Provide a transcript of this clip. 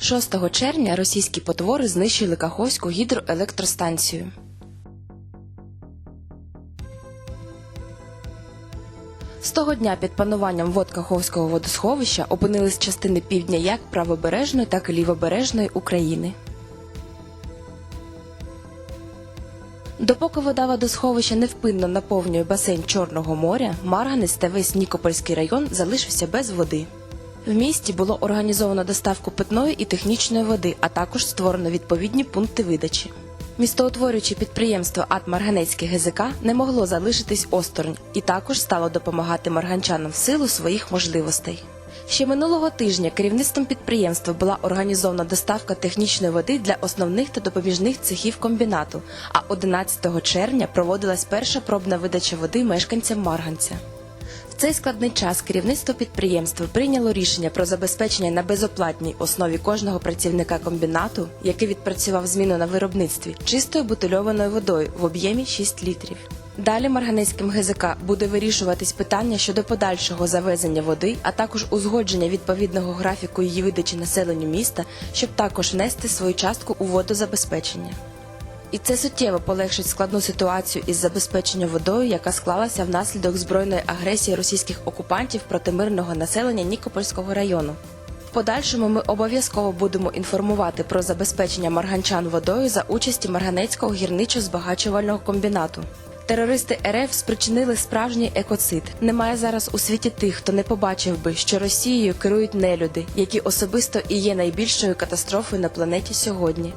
6 червня російські потвори знищили Каховську гідроелектростанцію. З того дня під пануванням вод Каховського водосховища опинились частини півдня як правобережної, так і лівобережної України. Допоки вода водосховища невпинно наповнює басейн Чорного моря, Марганець та весь Нікопольський район залишився без води. В місті було організовано доставку питної і технічної води, а також створено відповідні пункти видачі. Містоутворююче підприємство АТ Марганецький ГЗК не могло залишитись осторонь і також стало допомагати марганчанам в силу своїх можливостей. Ще минулого тижня керівництвом підприємства була організована доставка технічної води для основних та допоміжних цехів комбінату, а 11 червня проводилась перша пробна видача води мешканцям Марганця. Цей складний час керівництво підприємства прийняло рішення про забезпечення на безоплатній основі кожного працівника комбінату, який відпрацював зміну на виробництві, чистою бутильованою водою в об'ємі 6 літрів. Далі Марганецьким ГЗК буде вирішуватись питання щодо подальшого завезення води, а також узгодження відповідного графіку її видачі населенню міста, щоб також внести свою частку у водозабезпечення. І це суттєво полегшить складну ситуацію із забезпеченням водою, яка склалася внаслідок збройної агресії російських окупантів проти мирного населення Нікопольського району. В подальшому ми обов'язково будемо інформувати про забезпечення марганчан водою за участі Марганецького гірничо-збагачувального комбінату. Терористи РФ спричинили справжній екоцид. Немає зараз у світі тих, хто не побачив би, що Росією керують нелюди, які особисто і є найбільшою катастрофою на планеті сьогодні.